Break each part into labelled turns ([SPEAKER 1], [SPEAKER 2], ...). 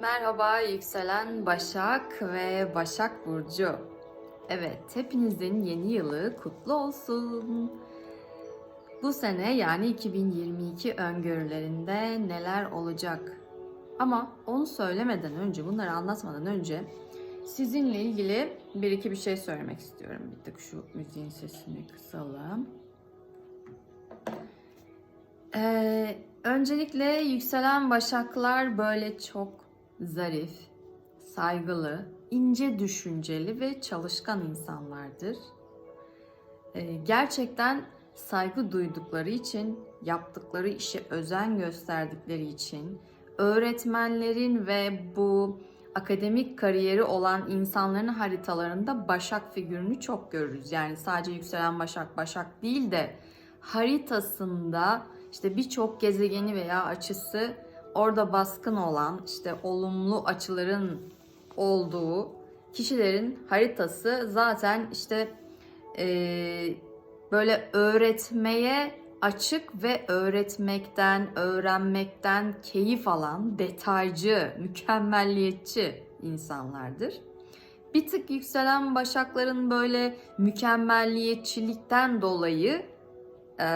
[SPEAKER 1] Merhaba yükselen Başak ve Başak Burcu. Evet, hepinizin yeni yılı kutlu olsun. Bu sene yani 2022 öngörülerinde neler olacak? Ama onu söylemeden önce, bunları anlatmadan önce sizinle ilgili bir iki bir şey söylemek istiyorum. Bir tık şu müziğin sesini kısalım. Ee, öncelikle yükselen başaklar böyle çok zarif, saygılı, ince düşünceli ve çalışkan insanlardır. Ee, gerçekten saygı duydukları için, yaptıkları işe özen gösterdikleri için, öğretmenlerin ve bu akademik kariyeri olan insanların haritalarında Başak figürünü çok görürüz. Yani sadece yükselen Başak, Başak değil de haritasında işte birçok gezegeni veya açısı orada baskın olan işte olumlu açıların olduğu kişilerin haritası zaten işte eee, böyle öğretmeye açık ve öğretmekten, öğrenmekten keyif alan, detaycı, mükemmelliyetçi insanlardır. Bir tık yükselen başakların böyle mükemmelliyetçilikten dolayı e,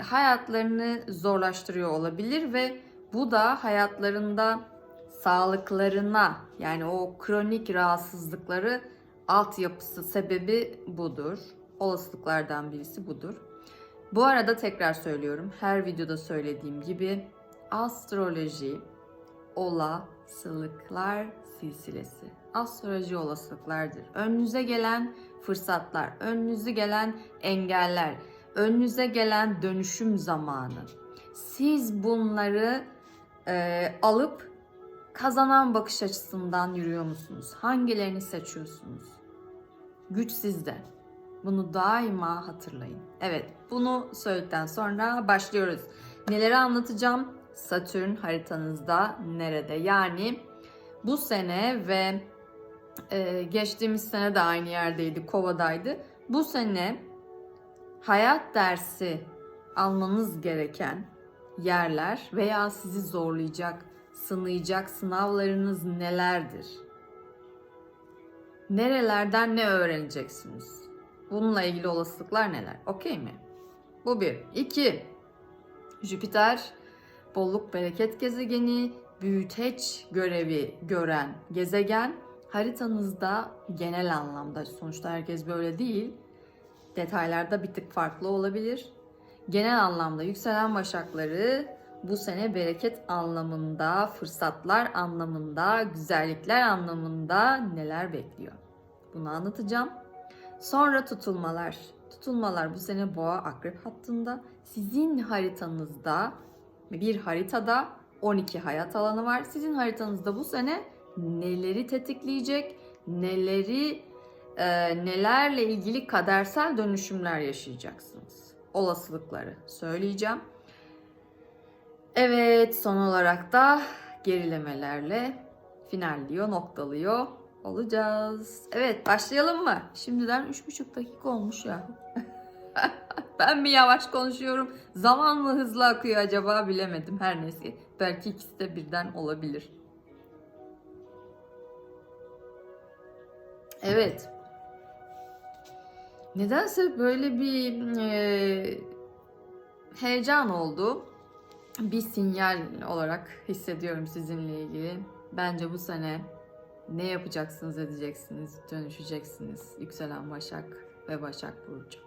[SPEAKER 1] hayatlarını zorlaştırıyor olabilir ve bu da hayatlarında sağlıklarına yani o kronik rahatsızlıkları altyapısı sebebi budur. Olasılıklardan birisi budur. Bu arada tekrar söylüyorum. Her videoda söylediğim gibi astroloji olasılıklar silsilesi. Astroloji olasılıklardır. Önünüze gelen fırsatlar, önünüze gelen engeller, önünüze gelen dönüşüm zamanı. Siz bunları e, alıp kazanan bakış açısından yürüyor musunuz? Hangilerini seçiyorsunuz? Güç sizde. Bunu daima hatırlayın. Evet, bunu söyledikten sonra başlıyoruz. Neleri anlatacağım? Satürn haritanızda nerede? Yani bu sene ve e, geçtiğimiz sene de aynı yerdeydi, Kova'daydı. Bu sene hayat dersi almanız gereken yerler veya sizi zorlayacak, sınayacak sınavlarınız nelerdir? Nerelerden ne öğreneceksiniz? Bununla ilgili olasılıklar neler? Okey mi? Bu bir. İki. Jüpiter bolluk bereket gezegeni, büyüteç görevi gören gezegen haritanızda genel anlamda sonuçta herkes böyle değil. Detaylarda bir tık farklı olabilir. Genel anlamda yükselen başakları bu sene bereket anlamında, fırsatlar anlamında, güzellikler anlamında neler bekliyor? Bunu anlatacağım. Sonra tutulmalar. Tutulmalar bu sene boğa akrep hattında. Sizin haritanızda bir haritada 12 hayat alanı var. Sizin haritanızda bu sene neleri tetikleyecek, neleri e, nelerle ilgili kadersel dönüşümler yaşayacaksınız. Olasılıkları söyleyeceğim. Evet, son olarak da gerilemelerle finalliyor, noktalıyor olacağız. Evet, başlayalım mı? Şimdiden 3,5 dakika olmuş ya. ben mi yavaş konuşuyorum? Zaman mı hızlı akıyor acaba bilemedim. Her neyse. Belki ikisi de birden olabilir. Evet. Nedense böyle bir e, heyecan oldu. Bir sinyal olarak hissediyorum sizinle ilgili. Bence bu sene ne yapacaksınız edeceksiniz, dönüşeceksiniz. Yükselen Başak ve Başak Burcu.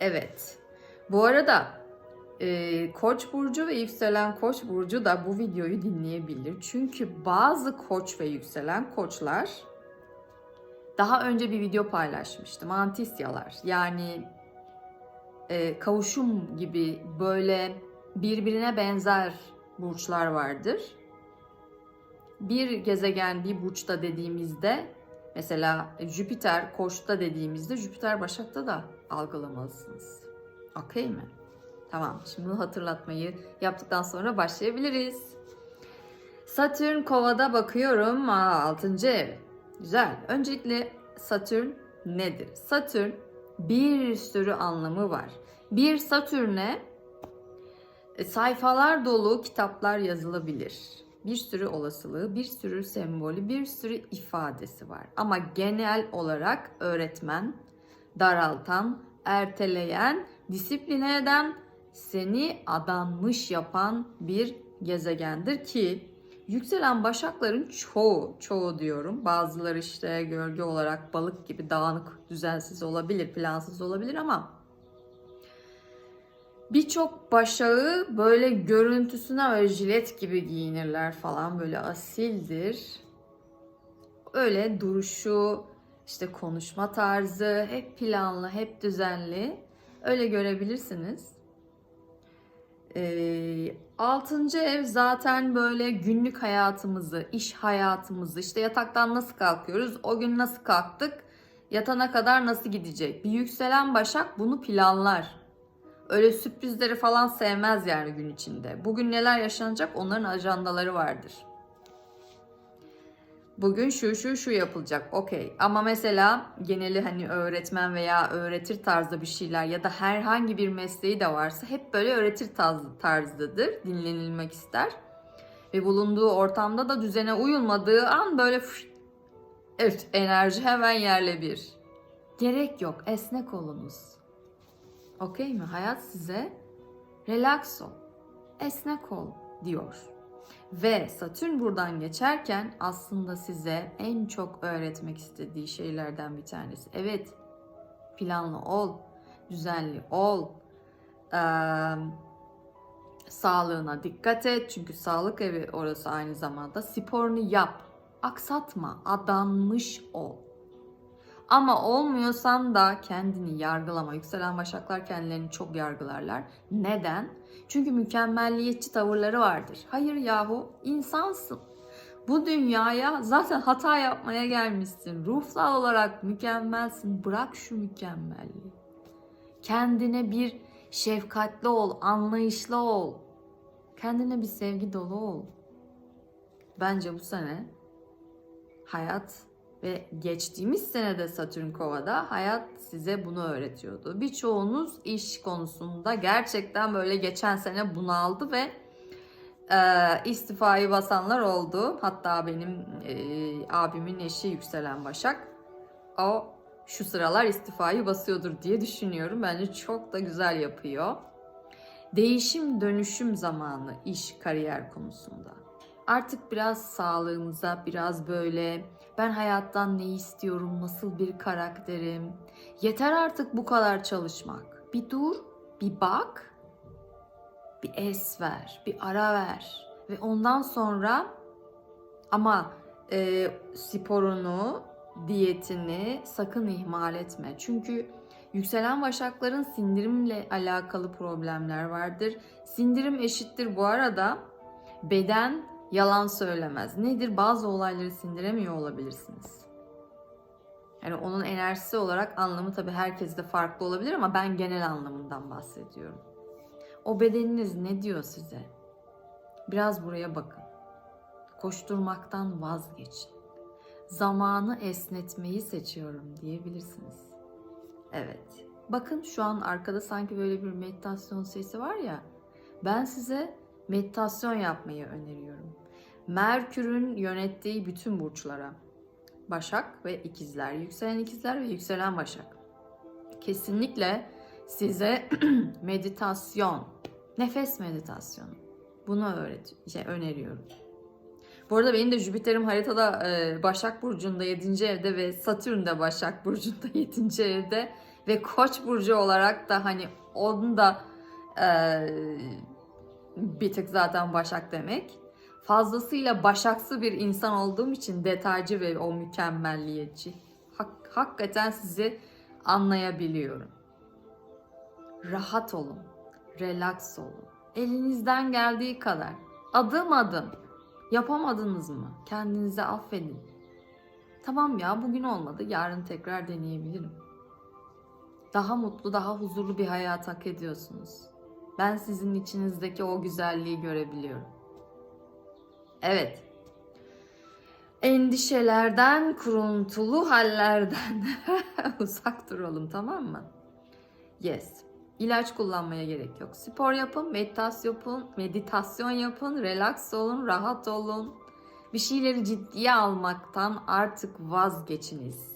[SPEAKER 1] Evet. Bu arada e, Koç burcu ve yükselen Koç burcu da bu videoyu dinleyebilir. Çünkü bazı Koç ve yükselen Koçlar daha önce bir video paylaşmıştım. Antisyalar yani e, kavuşum gibi böyle birbirine benzer burçlar vardır. Bir gezegen bir burçta dediğimizde mesela Jüpiter Koç'ta dediğimizde Jüpiter Başak'ta da algılamalısınız. Okey mi? Tamam. Şimdi hatırlatmayı yaptıktan sonra başlayabiliriz. Satürn Kova'da bakıyorum. Aa, 6. ev. Güzel. Öncelikle Satürn nedir? Satürn bir sürü anlamı var. Bir Satürn'e e, sayfalar dolu kitaplar yazılabilir. Bir sürü olasılığı, bir sürü sembolü, bir sürü ifadesi var. Ama genel olarak öğretmen, daraltan, erteleyen, disipline eden, seni adanmış yapan bir gezegendir ki yükselen başakların çoğu, çoğu diyorum. Bazıları işte gölge olarak balık gibi dağınık, düzensiz olabilir, plansız olabilir ama birçok başağı böyle görüntüsüne öyle jilet gibi giyinirler falan böyle asildir. Öyle duruşu, işte konuşma tarzı hep planlı, hep düzenli. Öyle görebilirsiniz. Ee, altıncı ev zaten böyle günlük hayatımızı, iş hayatımızı, işte yataktan nasıl kalkıyoruz, o gün nasıl kalktık, yatana kadar nasıl gidecek. Bir yükselen başak bunu planlar. Öyle sürprizleri falan sevmez yani gün içinde. Bugün neler yaşanacak onların ajandaları vardır. Bugün şu şu şu yapılacak. Okey. Ama mesela geneli hani öğretmen veya öğretir tarzda bir şeyler ya da herhangi bir mesleği de varsa hep böyle öğretir tarzı, tarzdadır. Dinlenilmek ister. Ve bulunduğu ortamda da düzene uyulmadığı an böyle fışt, evet enerji hemen yerle bir. Gerek yok. Esnek olunuz. Okey mi? Hayat size relax ol, esnek ol diyor. Ve Satürn buradan geçerken aslında size en çok öğretmek istediği şeylerden bir tanesi. Evet, planlı ol, düzenli ol, ee, sağlığına dikkat et. Çünkü sağlık evi orası aynı zamanda. Sporunu yap, aksatma, adanmış ol. Ama olmuyorsan da kendini yargılama. Yükselen başaklar kendilerini çok yargılarlar. Neden? Çünkü mükemmelliyetçi tavırları vardır. Hayır yahu insansın. Bu dünyaya zaten hata yapmaya gelmişsin. Ruhsal olarak mükemmelsin. Bırak şu mükemmelliği. Kendine bir şefkatli ol, anlayışlı ol. Kendine bir sevgi dolu ol. Bence bu sene hayat ve geçtiğimiz senede Satürn Kova'da hayat size bunu öğretiyordu. Birçoğunuz iş konusunda gerçekten böyle geçen sene bunaldı ve e, istifayı basanlar oldu. Hatta benim e, abimin eşi yükselen Başak. O şu sıralar istifayı basıyordur diye düşünüyorum. Bence çok da güzel yapıyor. Değişim dönüşüm zamanı iş kariyer konusunda. Artık biraz sağlığınıza, biraz böyle ben hayattan ne istiyorum, nasıl bir karakterim. Yeter artık bu kadar çalışmak. Bir dur, bir bak, bir es ver, bir ara ver. Ve ondan sonra ama e, sporunu, diyetini sakın ihmal etme. Çünkü yükselen başakların sindirimle alakalı problemler vardır. Sindirim eşittir bu arada beden yalan söylemez. Nedir? Bazı olayları sindiremiyor olabilirsiniz. Yani onun enerjisi olarak anlamı tabii herkeste farklı olabilir ama ben genel anlamından bahsediyorum. O bedeniniz ne diyor size? Biraz buraya bakın. Koşturmaktan vazgeçin. Zamanı esnetmeyi seçiyorum diyebilirsiniz. Evet. Bakın şu an arkada sanki böyle bir meditasyon sesi var ya. Ben size meditasyon yapmayı öneriyorum. Merkür'ün yönettiği bütün burçlara. Başak ve ikizler, yükselen ikizler ve yükselen başak. Kesinlikle size meditasyon, nefes meditasyonu bunu öğret şey, öneriyorum. Bu arada benim de Jüpiter'im haritada e, Başak Burcu'nda 7. evde ve Satürn de Başak Burcu'nda 7. evde ve Koç Burcu olarak da hani onun da e, bir tık zaten Başak demek fazlasıyla başaksı bir insan olduğum için detaycı ve o mükemmelliyetçi. Hak, hakikaten sizi anlayabiliyorum. Rahat olun, relax olun. Elinizden geldiği kadar adım adım yapamadınız mı? Kendinizi affedin. Tamam ya bugün olmadı, yarın tekrar deneyebilirim. Daha mutlu, daha huzurlu bir hayat hak ediyorsunuz. Ben sizin içinizdeki o güzelliği görebiliyorum. Evet. Endişelerden, kuruntulu hallerden uzak duralım tamam mı? Yes. İlaç kullanmaya gerek yok. Spor yapın, meditasyon yapın, meditasyon yapın, relax olun, rahat olun. Bir şeyleri ciddiye almaktan artık vazgeçiniz.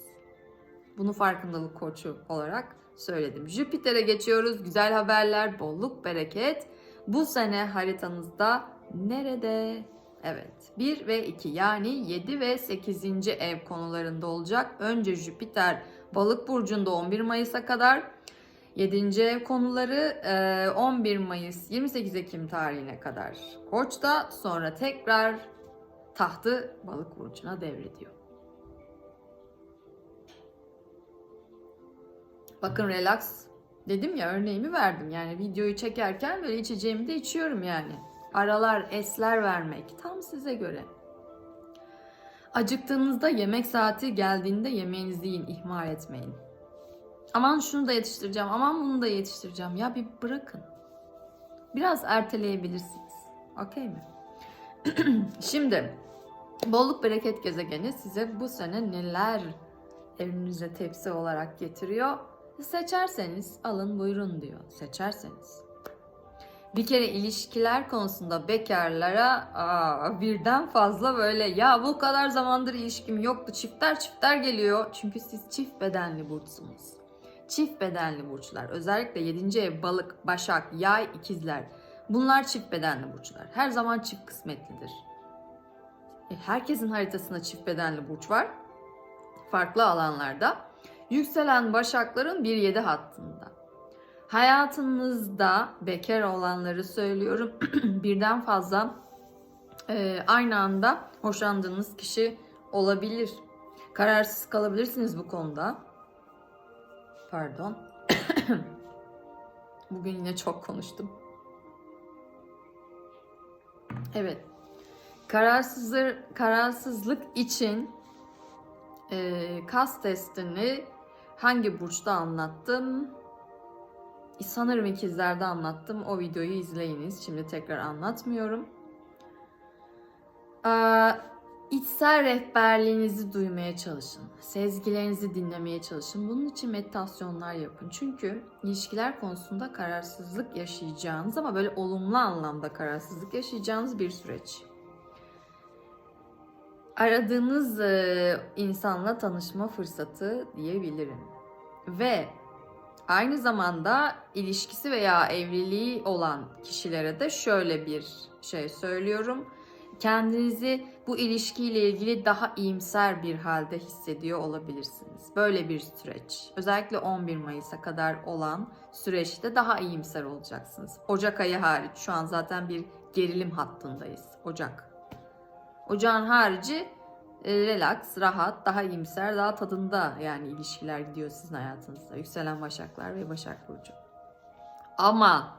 [SPEAKER 1] Bunu farkındalık koçu olarak söyledim. Jüpiter'e geçiyoruz. Güzel haberler, bolluk, bereket. Bu sene haritanızda nerede? Evet. 1 ve 2 yani 7 ve 8. ev konularında olacak. Önce Jüpiter balık burcunda 11 Mayıs'a kadar 7. ev konuları e, 11 Mayıs 28 Ekim tarihine kadar Koç'ta sonra tekrar tahtı balık burcuna devrediyor. Bakın relax dedim ya örneğimi verdim. Yani videoyu çekerken böyle içeceğimi de içiyorum yani. Aralar, esler vermek tam size göre. Acıktığınızda yemek saati geldiğinde yemeğinizi yiyin, ihmal etmeyin. Aman şunu da yetiştireceğim, aman bunu da yetiştireceğim. Ya bir bırakın. Biraz erteleyebilirsiniz. Okey mi? Şimdi bolluk bereket gezegeni size bu sene neler evinize tepsi olarak getiriyor? Seçerseniz alın buyurun diyor. Seçerseniz. Bir kere ilişkiler konusunda bekarlara aa, birden fazla böyle ya bu kadar zamandır ilişkim yoktu çifter çifter geliyor. Çünkü siz çift bedenli burçsunuz. Çift bedenli burçlar özellikle 7. ev balık, başak, yay, ikizler bunlar çift bedenli burçlar. Her zaman çift kısmetlidir. E, herkesin haritasında çift bedenli burç var. Farklı alanlarda. Yükselen başakların 1-7 hattında. Hayatınızda bekar olanları söylüyorum. birden fazla e, aynı anda hoşlandığınız kişi olabilir. Kararsız kalabilirsiniz bu konuda. Pardon. Bugün yine çok konuştum. Evet. Kararsızlık, kararsızlık için e, kas testini hangi burçta anlattım? Sanırım ikizlerde anlattım. O videoyu izleyiniz. Şimdi tekrar anlatmıyorum. Ee, içsel rehberliğinizi duymaya çalışın. Sezgilerinizi dinlemeye çalışın. Bunun için meditasyonlar yapın. Çünkü ilişkiler konusunda kararsızlık yaşayacağınız ama böyle olumlu anlamda kararsızlık yaşayacağınız bir süreç. Aradığınız e, insanla tanışma fırsatı diyebilirim. Ve Aynı zamanda ilişkisi veya evliliği olan kişilere de şöyle bir şey söylüyorum. Kendinizi bu ilişkiyle ilgili daha iyimser bir halde hissediyor olabilirsiniz. Böyle bir süreç. Özellikle 11 Mayıs'a kadar olan süreçte daha iyimser olacaksınız. Ocak ayı hariç şu an zaten bir gerilim hattındayız. Ocak. Ocağın harici relax, rahat, daha iyimser, daha tadında yani ilişkiler gidiyor sizin hayatınızda. Yükselen Başaklar ve Başak Burcu. Ama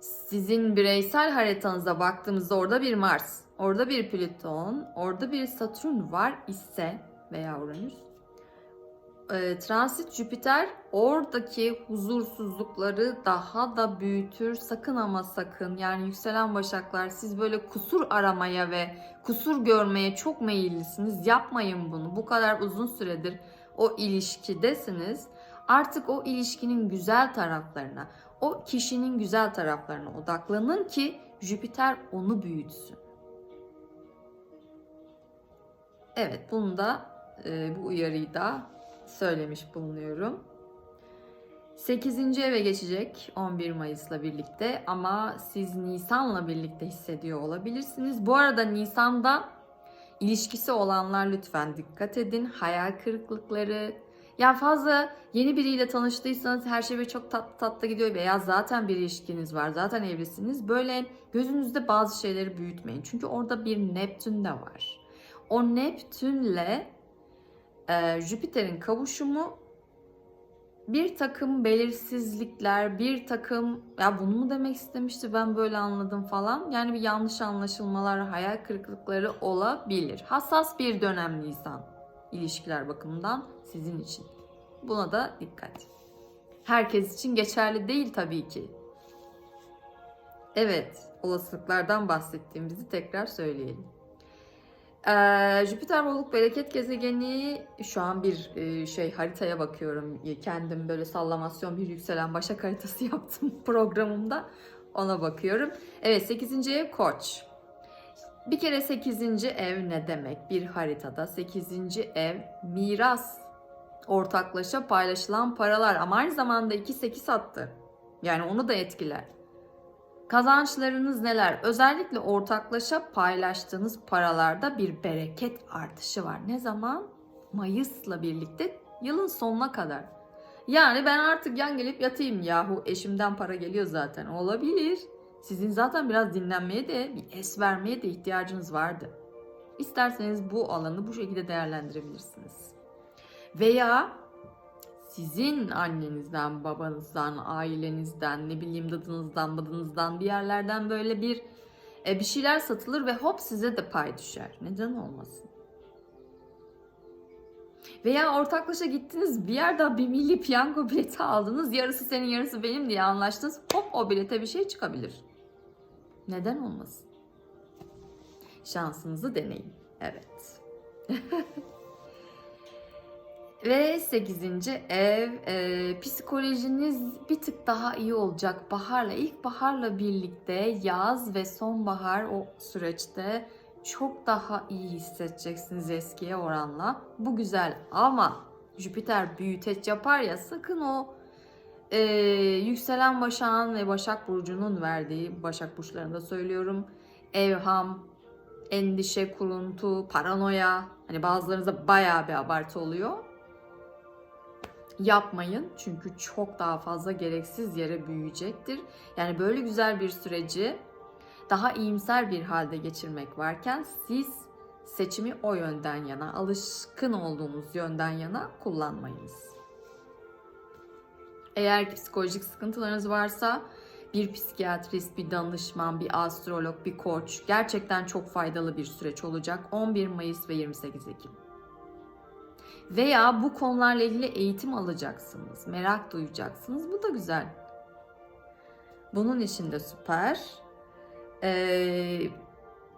[SPEAKER 1] sizin bireysel haritanıza baktığımızda orada bir Mars, orada bir Plüton, orada bir Satürn var ise veya Uranüs e, transit Jüpiter oradaki huzursuzlukları daha da büyütür. Sakın ama sakın yani yükselen başaklar siz böyle kusur aramaya ve kusur görmeye çok meyillisiniz. Yapmayın bunu. Bu kadar uzun süredir o ilişkidesiniz. Artık o ilişkinin güzel taraflarına, o kişinin güzel taraflarına odaklanın ki Jüpiter onu büyütsün. Evet, bunu da e, bu uyarıyı da söylemiş bulunuyorum. 8. eve geçecek 11 Mayıs'la birlikte ama siz Nisan'la birlikte hissediyor olabilirsiniz. Bu arada Nisan'da ilişkisi olanlar lütfen dikkat edin. Hayal kırıklıkları, yani fazla yeni biriyle tanıştıysanız her şey böyle çok tatlı tatlı gidiyor veya zaten bir ilişkiniz var, zaten evlisiniz. Böyle gözünüzde bazı şeyleri büyütmeyin. Çünkü orada bir Neptün de var. O Neptünle e, Jüpiter'in kavuşumu bir takım belirsizlikler, bir takım ya bunu mu demek istemişti ben böyle anladım falan. Yani bir yanlış anlaşılmalar, hayal kırıklıkları olabilir. Hassas bir dönem Nisan ilişkiler bakımından sizin için. Buna da dikkat. Herkes için geçerli değil tabii ki. Evet, olasılıklardan bahsettiğimizi tekrar söyleyelim. Ee, Jüpiter bolluk bereket gezegeni şu an bir e, şey haritaya bakıyorum. Kendim böyle sallamasyon bir yükselen başak haritası yaptım programımda. Ona bakıyorum. Evet 8. ev koç. Bir kere 8. ev ne demek bir haritada? 8. ev miras, ortaklaşa paylaşılan paralar ama aynı zamanda 2-8 attı. Yani onu da etkiler. Kazançlarınız neler? Özellikle ortaklaşa paylaştığınız paralarda bir bereket artışı var. Ne zaman? Mayıs'la birlikte yılın sonuna kadar. Yani ben artık yan gelip yatayım yahu eşimden para geliyor zaten. Olabilir. Sizin zaten biraz dinlenmeye de bir es vermeye de ihtiyacınız vardı. İsterseniz bu alanı bu şekilde değerlendirebilirsiniz. Veya sizin annenizden, babanızdan, ailenizden, ne bileyim dadınızdan, badınızdan bir yerlerden böyle bir e, bir şeyler satılır ve hop size de pay düşer. Neden olmasın? Veya ortaklaşa gittiniz bir yerde bir milli piyango bileti aldınız. Yarısı senin yarısı benim diye anlaştınız. Hop o bilete bir şey çıkabilir. Neden olmasın? Şansınızı deneyin. Evet. Ve 8. ev e, psikolojiniz bir tık daha iyi olacak baharla ilkbaharla birlikte yaz ve sonbahar o süreçte çok daha iyi hissedeceksiniz eskiye oranla. Bu güzel ama Jüpiter büyüteç yapar ya sakın o e, yükselen başağın ve başak burcunun verdiği başak burçlarında söylüyorum evham, endişe, kuruntu, paranoya hani bazılarınızda bayağı bir abartı oluyor yapmayın. Çünkü çok daha fazla gereksiz yere büyüyecektir. Yani böyle güzel bir süreci daha iyimser bir halde geçirmek varken siz seçimi o yönden yana, alışkın olduğunuz yönden yana kullanmayınız. Eğer psikolojik sıkıntılarınız varsa bir psikiyatrist, bir danışman, bir astrolog, bir koç gerçekten çok faydalı bir süreç olacak 11 Mayıs ve 28 Ekim. Veya bu konularla ilgili eğitim alacaksınız, merak duyacaksınız. Bu da güzel. Bunun için de süper. Ee,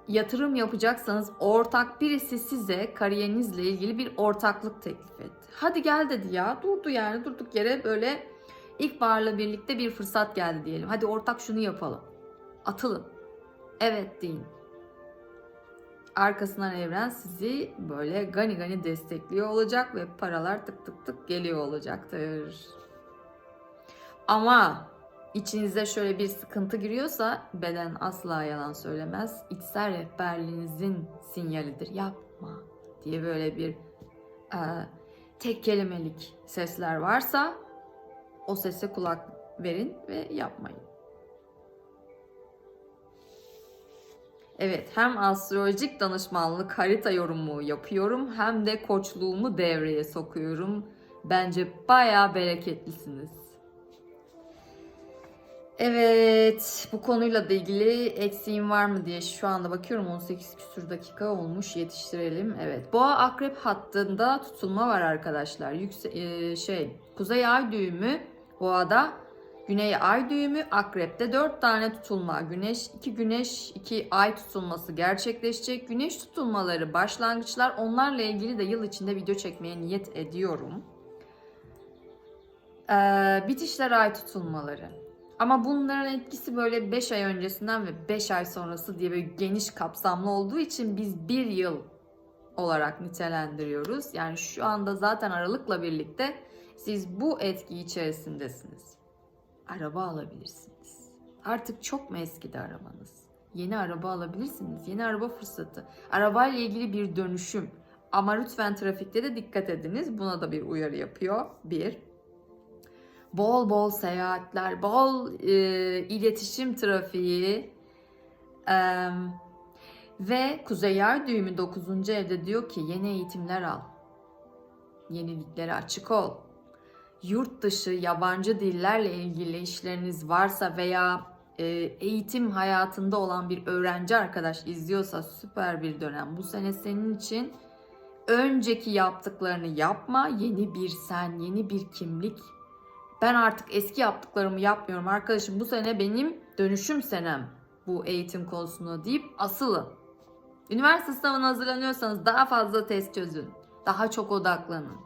[SPEAKER 1] yatırım yapacaksanız ortak birisi size kariyerinizle ilgili bir ortaklık teklif etti. Hadi gel dedi ya. Durdu yani durduk yere böyle ilkbaharla birlikte bir fırsat geldi diyelim. Hadi ortak şunu yapalım. Atılın. Evet deyin arkasından evren sizi böyle gani gani destekliyor olacak ve paralar tık tık tık geliyor olacaktır. Ama içinize şöyle bir sıkıntı giriyorsa beden asla yalan söylemez. İçsel rehberliğinizin sinyalidir. Yapma diye böyle bir e, tek kelimelik sesler varsa o sese kulak verin ve yapmayın. Evet hem astrolojik danışmanlık harita yorumu yapıyorum hem de koçluğumu devreye sokuyorum. Bence bayağı bereketlisiniz. Evet bu konuyla da ilgili eksiğim var mı diye şu anda bakıyorum 18 küsur dakika olmuş yetiştirelim. Evet boğa akrep hattında tutulma var arkadaşlar. Yükse e, şey kuzey ay düğümü boğada Güney ay düğümü akrepte 4 tane tutulma. Güneş 2 güneş 2 ay tutulması gerçekleşecek. Güneş tutulmaları başlangıçlar onlarla ilgili de yıl içinde video çekmeye niyet ediyorum. Ee, bitişler ay tutulmaları. Ama bunların etkisi böyle 5 ay öncesinden ve 5 ay sonrası diye böyle geniş kapsamlı olduğu için biz 1 yıl olarak nitelendiriyoruz. Yani şu anda zaten Aralık'la birlikte siz bu etki içerisindesiniz araba alabilirsiniz. Artık çok mu eskidi arabanız? Yeni araba alabilirsiniz. Yeni araba fırsatı. Arabayla ilgili bir dönüşüm. Ama lütfen trafikte de dikkat ediniz. Buna da bir uyarı yapıyor. Bir. Bol bol seyahatler, bol e, iletişim trafiği. E, ve Kuzey Ay düğümü 9. evde diyor ki yeni eğitimler al. Yeniliklere açık ol yurt dışı yabancı dillerle ilgili işleriniz varsa veya e, eğitim hayatında olan bir öğrenci arkadaş izliyorsa süper bir dönem. Bu sene senin için önceki yaptıklarını yapma, yeni bir sen, yeni bir kimlik. Ben artık eski yaptıklarımı yapmıyorum arkadaşım. Bu sene benim dönüşüm senem bu eğitim konusunda deyip asılın. Üniversite sınavına hazırlanıyorsanız daha fazla test çözün. Daha çok odaklanın.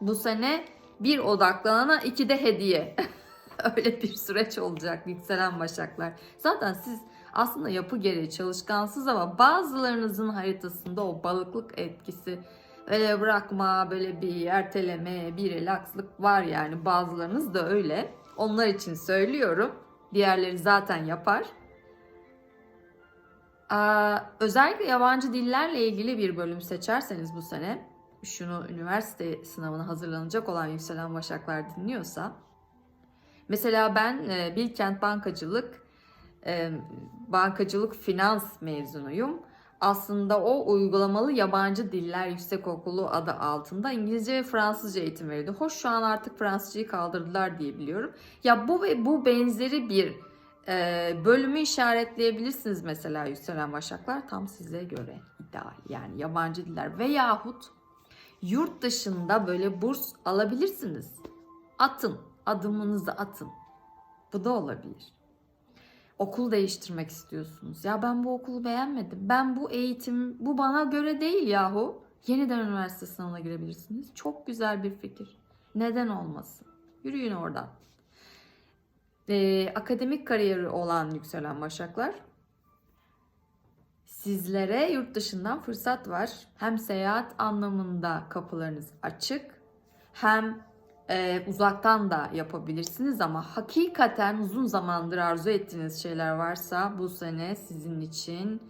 [SPEAKER 1] Bu sene bir odaklanana iki de hediye. Öyle bir süreç olacak yükselen başaklar. Zaten siz aslında yapı gereği çalışkansız ama bazılarınızın haritasında o balıklık etkisi öyle bırakma, böyle bir erteleme, bir relakslık var yani bazılarınız da öyle. Onlar için söylüyorum. Diğerleri zaten yapar. Aa, özellikle yabancı dillerle ilgili bir bölüm seçerseniz bu sene, şunu üniversite sınavına hazırlanacak olan yükselen başaklar dinliyorsa, mesela ben e, Bilkent Bankacılık, e, bankacılık finans mezunuyum. Aslında o uygulamalı yabancı diller yüksekokulu adı altında İngilizce ve Fransızca eğitim veriyordu. Hoş şu an artık Fransızcayı kaldırdılar diye biliyorum. Ya bu ve bu benzeri bir e, bölümü işaretleyebilirsiniz mesela yükselen başaklar tam size göre ideal yani yabancı diller veyahut yurt dışında böyle burs alabilirsiniz. Atın, adımınızı atın. Bu da olabilir. Okul değiştirmek istiyorsunuz. Ya ben bu okulu beğenmedim. Ben bu eğitim, bu bana göre değil yahu. Yeniden üniversite sınavına girebilirsiniz. Çok güzel bir fikir. Neden olmasın? Yürüyün oradan e, akademik kariyeri olan yükselen başaklar sizlere yurt dışından fırsat var. Hem seyahat anlamında kapılarınız açık hem e, uzaktan da yapabilirsiniz ama hakikaten uzun zamandır arzu ettiğiniz şeyler varsa bu sene sizin için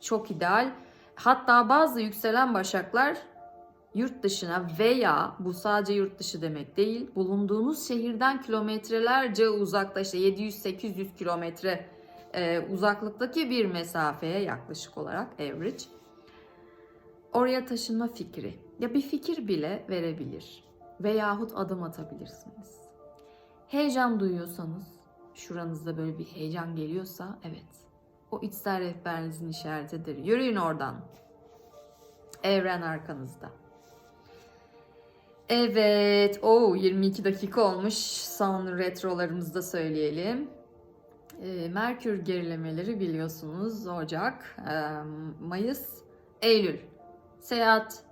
[SPEAKER 1] çok ideal. Hatta bazı yükselen başaklar yurt dışına veya bu sadece yurt dışı demek değil, bulunduğunuz şehirden kilometrelerce uzakta işte 700-800 kilometre e, uzaklıktaki bir mesafeye yaklaşık olarak average oraya taşınma fikri ya bir fikir bile verebilir veyahut adım atabilirsiniz. Heyecan duyuyorsanız, şuranızda böyle bir heyecan geliyorsa evet o içsel rehberinizin işaretidir. Yürüyün oradan. Evren arkanızda. Evet, o 22 dakika olmuş. Son retrolarımızı da söyleyelim. E, Merkür gerilemeleri biliyorsunuz Ocak, e, Mayıs, Eylül. Seyahat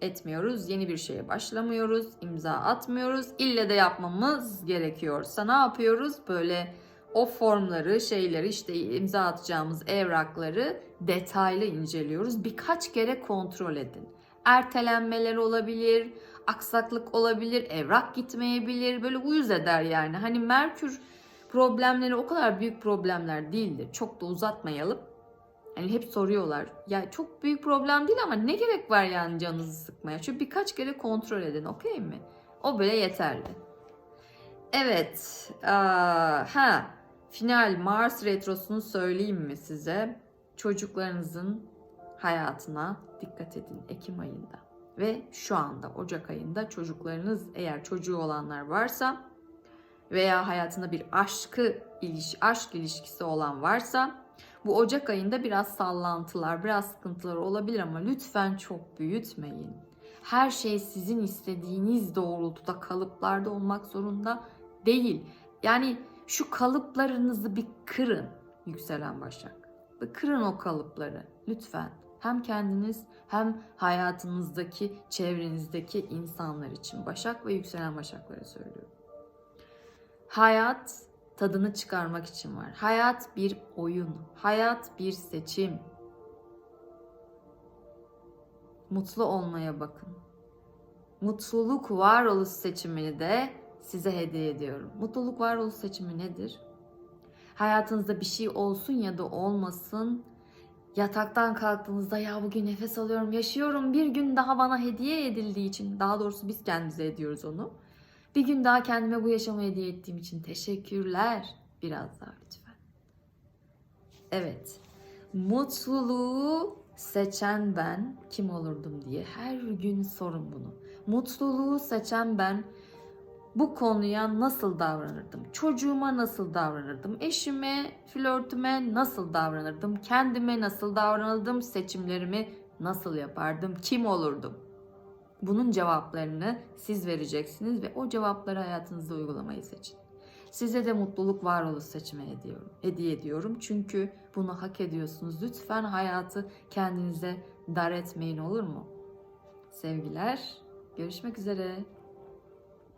[SPEAKER 1] etmiyoruz, yeni bir şeye başlamıyoruz, imza atmıyoruz. İlle de yapmamız gerekiyorsa ne yapıyoruz? Böyle o formları, şeyleri işte imza atacağımız evrakları detaylı inceliyoruz. Birkaç kere kontrol edin. Ertelenmeler olabilir, aksaklık olabilir, evrak gitmeyebilir. Böyle uyuz eder yani. Hani Merkür problemleri o kadar büyük problemler değildir. Çok da uzatmayalım. Hani hep soruyorlar. Ya çok büyük problem değil ama ne gerek var yani canınızı sıkmaya? Çünkü birkaç kere kontrol edin, okey mi? O böyle yeterli. Evet. Aa, ha. Final Mars retrosunu söyleyeyim mi size? Çocuklarınızın hayatına dikkat edin Ekim ayında ve şu anda Ocak ayında çocuklarınız eğer çocuğu olanlar varsa veya hayatında bir aşkı iliş, aşk ilişkisi olan varsa bu Ocak ayında biraz sallantılar, biraz sıkıntılar olabilir ama lütfen çok büyütmeyin. Her şey sizin istediğiniz doğrultuda kalıplarda olmak zorunda değil. Yani şu kalıplarınızı bir kırın yükselen başak. Bir kırın o kalıpları lütfen. Hem kendiniz hem hayatınızdaki, çevrenizdeki insanlar için. Başak ve yükselen başaklara söylüyorum. Hayat tadını çıkarmak için var. Hayat bir oyun. Hayat bir seçim. Mutlu olmaya bakın. Mutluluk varoluş seçimini de size hediye ediyorum. Mutluluk varoluş seçimi nedir? Hayatınızda bir şey olsun ya da olmasın yataktan kalktığınızda ya bugün nefes alıyorum, yaşıyorum. Bir gün daha bana hediye edildiği için, daha doğrusu biz kendimize ediyoruz onu. Bir gün daha kendime bu yaşamı hediye ettiğim için teşekkürler. Biraz daha lütfen. Evet. Mutluluğu seçen ben kim olurdum diye her gün sorun bunu. Mutluluğu seçen ben bu konuya nasıl davranırdım? Çocuğuma nasıl davranırdım? Eşime, flörtüme nasıl davranırdım? Kendime nasıl davranırdım? Seçimlerimi nasıl yapardım? Kim olurdum? Bunun cevaplarını siz vereceksiniz ve o cevapları hayatınızda uygulamayı seçin. Size de mutluluk varoluş seçimi ediyorum, hediye ediyorum. Çünkü bunu hak ediyorsunuz. Lütfen hayatı kendinize dar etmeyin olur mu? Sevgiler. Görüşmek üzere.